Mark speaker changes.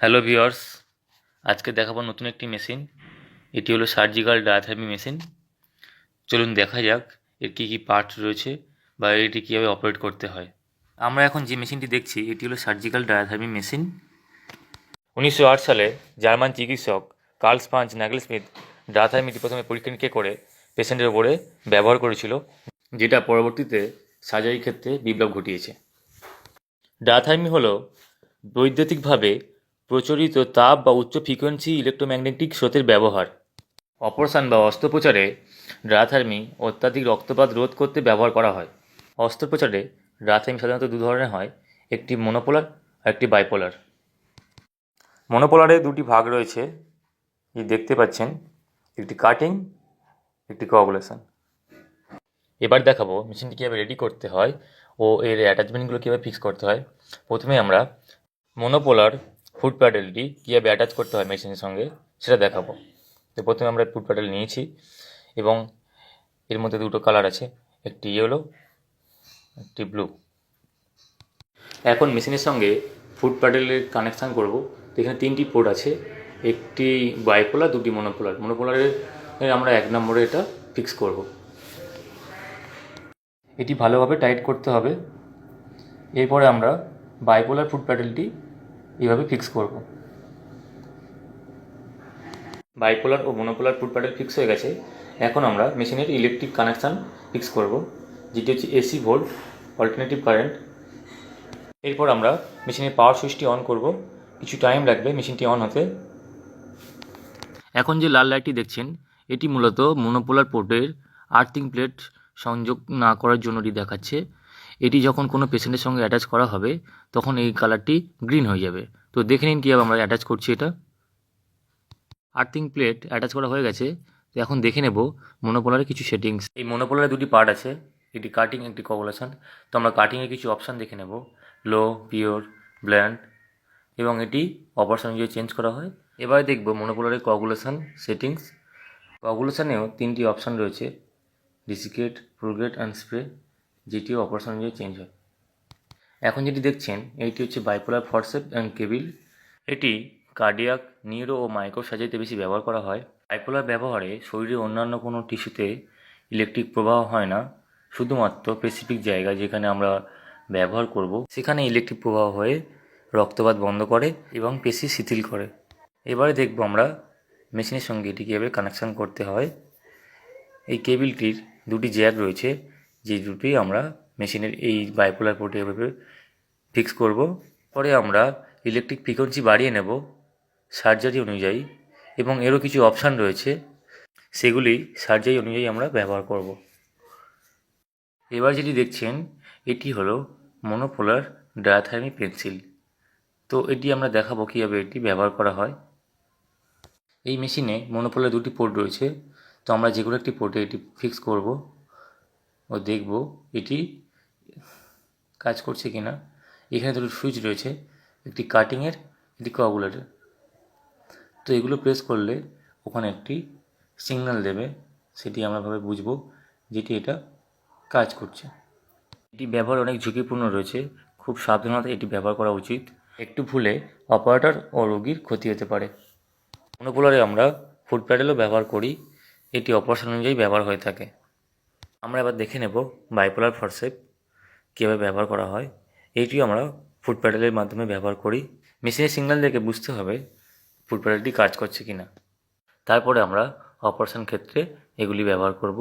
Speaker 1: Hello viewers আজকে দেখাবো নতুন একটি মেশিন। এটি হলো সার্জিক্যাল ডায়াথার্মি মেশিন। চলুন দেখা যাক এর কী কী পার্ট রয়েছে বা এটি কীভাবে অপারেট করতে হয়। আমরা এখন যে মেশিনটি দেখছি, এটি হলো সার্জিক্যাল ডায়াথার্মি মেশিন। উনিশশো আট সালে জার্মান চিকিৎসক কার্ল স্পাঞ্চ ন্যাগেল স্মিথ ডায়াথার্মিটি প্রথমে পরীক্ষা নিরীক্ষা করে পেশেন্টের ওপরে ব্যবহার করেছিল, যেটা পরবর্তীতে সার্জারি ক্ষেত্রে বিপ্লব ঘটিয়েছে। ডায়াথার্মি হলো বৈদ্যুতিকভাবে প্রচলিত তাপ বা উচ্চ ফ্রিকোয়েন্সি ইলেকট্রোম্যাগনেটিক স্রোতের ব্যবহার। অপারেশন বা অস্ত্রোপচারে ডায়াথার্মি অত্যাধিক রক্তপাত রোধ করতে ব্যবহার করা হয়। অস্ত্রোপচারে ডায়াথার্মি সাধারণত দু ধরনের হয়, একটি মনোপোলার আর একটি বাইপোলার মনোপোলারে দুটি ভাগ রয়েছে, এই দেখতে পাচ্ছেন, একটি কাটিং একটি কোয়াগুলেশন এবার দেখাবো মেশিনটি কীভাবে রেডি করতে হয় ও এর অ্যাটাচমেন্টগুলো কীভাবে ফিক্স করতে হয়। প্রথমে আমরা মনোপোলার ফুড প্যাডেলটি কীভাবে অ্যাটাচ করতে হয় মেশিনের সঙ্গে, সেটা দেখাবো। তো প্রথমে আমরা ফুড প্যাডেল নিয়েছি এবং এর মধ্যে দুটো কালার আছে, একটি ইয়েলো একটি ব্লু এখন মেশিনের সঙ্গে ফুড প্যাডেলের কানেকশান করব। তো এখানে তিনটি পোর্ট আছে, একটি বাইপোলার দুটি মনোপোলার মনোপোলারের আমরা এক নম্বরে এটা ফিক্স করব। এটি ভালোভাবে টাইট করতে হবে। এরপরে আমরা বাইপোলার ফুড প্যাডেলটি এইভাবে ফিক্স করব। বাইপোলার ও মনোপোলার ফুড প্যাডেল ফিক্স হয়ে গেছে। এখন আমরা মেশিনের ইলেকট্রিক কানেকশান ফিক্স করব, যেটি হচ্ছে এসি ভোল্ট অল্টারনেটিভ কারেন্ট এরপর আমরা মেশিনের পাওয়ার সুইচটি অন করব। কিছু টাইম লাগবে মেশিনটি অন হতে। এখন যে লাল লাইটটি দেখছেন, এটি মূলত মনোপোলার পোর্টের আর্থিং প্লেট সংযোগ না করার জন্য এটি দেখাচ্ছে। এটি যখন কোনো পেশেন্টের সঙ্গে অ্যাটাচ করা হবে, তখন এই কালারটি গ্রিন হয়ে যাবে। তো দেখে নিন কীভাবে আমরা অ্যাটাচ করছি এটা। আর্থিং প্লেট অ্যাটাচ করা হয়ে গেছে। তো এখন দেখে নেব মনোপোলারের কিছু সেটিংস এই মনোপোলারের দুটি পার্ট আছে, একটি কাটিং একটি কবলেশন তো আমরা কাটিংয়ের কিছু অপশান দেখে নেব। লো পিওর ব্ল্যান্ড এবং এটি অপারেশন অনুযায়ী চেঞ্জ করা হয়। এবারে দেখব মনোপোলারের কগুলেশন সেটিংস কগুলেশনেও তিনটি অপশান রয়েছে। ডিসিকেট প্রোগ্রেট অ্যান্ড স্প্রে যেটিও অপারেশন অনুযায়ী চেঞ্জ হয়। এখন যেটি দেখছেন, এইটি হচ্ছে বাইপোলার ফরসেপ অ্যান্ড কেবিল এটি কার্ডিয়াক নিউরো ও মাইক্রো সার্জারিতে বেশি ব্যবহার করা হয়। বাইপোলার ব্যবহারে শরীরের অন্যান্য কোনো টিস্যুতে ইলেকট্রিক প্রবাহ হয় না। শুধুমাত্র স্পেসিফিক জায়গা যেখানে আমরা ব্যবহার করব, সেখানে ইলেকট্রিক প্রবাহ হয়ে রক্তপাত বন্ধ করে এবং পেশি শিথিল করে। এবারে দেখব আমরা মেশিনের সঙ্গে এটি কীভাবে কানেকশান করতে হয়। এই কেবিলটির দুটি জ্যাক রয়েছে। যে দুটি আমরা মেশিনের এই বাইপোলার পোর্টে এভাবে ফিক্স করব। পরে আমরা ইলেকট্রিক ফ্রিকোয়েন্সি বাড়িয়ে নেব সার্জারি অনুযায়ী এবং এরও কিছু অপশান রয়েছে, সেগুলি সার্জারি অনুযায়ী আমরা ব্যবহার করব। এবার যেটি দেখছেন, এটি হলো মনোপোলার ডায়াথার্মি পেন্সিল তো এটি আমরা দেখাবো কীভাবে এটি ব্যবহার করা হয়। এই মেশিনে মনোপোলার দুটি পোর্ট রয়েছে, তো আমরা যে কোনো একটি পোর্টে এটি ফিক্স করব। ও দেখব এটি কাজ করছে কি না এখানে দুটো সুইচ রয়েছে, একটি কাটিংয়ের একটি কোয়াগুলেটের তো এগুলো প্রেস করলে ওখানে একটি সিগন্যাল দেবে, সেটি আমরা ভাবে বুঝব যেটি এটা কাজ করছে। এটি ব্যবহার অনেক ঝুঁকিপূর্ণ রয়েছে, খুব সাবধানতা এটি ব্যবহার করা উচিত। একটু ভুলে অপারেটর ও রোগীর ক্ষতি হতে পারে। মনোপোলারে আমরা ফুড প্যাডেলও ব্যবহার করি, এটি অপারেশন অনুযায়ী ব্যবহার হয়ে থাকে। আমরা এবার দেখে নেব বাইপোলার ফরসেপ কীভাবে ব্যবহার করা হয়। এইটিও আমরা ফুড প্যাডেলের মাধ্যমে ব্যবহার করি। মেশিনের সিগন্যাল দেখে বুঝতে হবে ফুড প্যাডেলটি কাজ করছে কি না তারপরে আমরা অপারেশন ক্ষেত্রে এগুলি ব্যবহার করব।